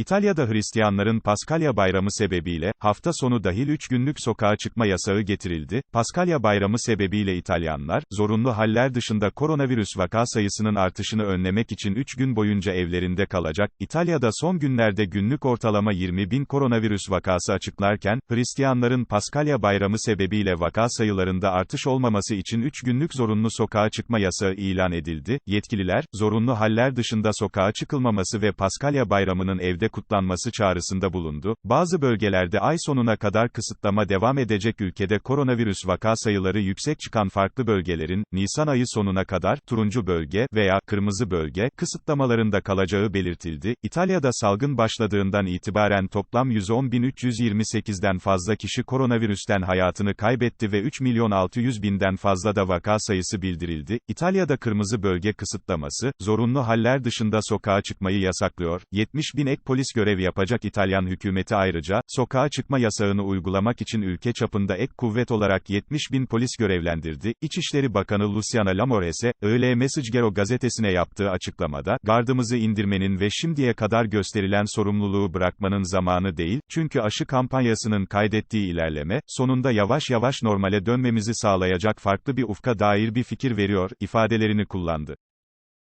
İtalya'da Hristiyanların Paskalya bayramı sebebiyle, hafta sonu dahil 3 günlük sokağa çıkma yasağı getirildi. Paskalya bayramı sebebiyle İtalyanlar, zorunlu haller dışında koronavirüs vaka sayısının artışını önlemek için 3 gün boyunca evlerinde kalacak. İtalya'da son günlerde günlük ortalama 20 bin koronavirüs vakası açıklarken, Hristiyanların Paskalya bayramı sebebiyle vaka sayılarında artış olmaması için 3 günlük zorunlu sokağa çıkma yasağı ilan edildi. Yetkililer, zorunlu haller dışında sokağa çıkılmaması ve Paskalya bayramının evde kutlanması çağrısında bulundu. Bazı bölgelerde ay sonuna kadar kısıtlama devam edecek ülkede koronavirüs vaka sayıları yüksek çıkan farklı bölgelerin, Nisan ayı sonuna kadar, turuncu bölge veya kırmızı bölge, kısıtlamalarında kalacağı belirtildi. İtalya'da salgın başladığından itibaren toplam 110.328'den fazla kişi koronavirüsten hayatını kaybetti ve 3 milyon 600 binden fazla da vaka sayısı bildirildi. İtalya'da kırmızı bölge kısıtlaması, zorunlu haller dışında sokağa çıkmayı yasaklıyor. 70 bin ek polis görev yapacak İtalyan hükümeti ayrıca, sokağa çıkma yasağını uygulamak için ülke çapında ek kuvvet olarak 70 bin polis görevlendirdi. İçişleri Bakanı Luciana Lamorese, öğle Messaggero gazetesine yaptığı açıklamada, gardımızı indirmenin ve şimdiye kadar gösterilen sorumluluğu bırakmanın zamanı değil, çünkü aşı kampanyasının kaydettiği ilerleme, sonunda yavaş yavaş normale dönmemizi sağlayacak farklı bir ufka dair bir fikir veriyor, ifadelerini kullandı.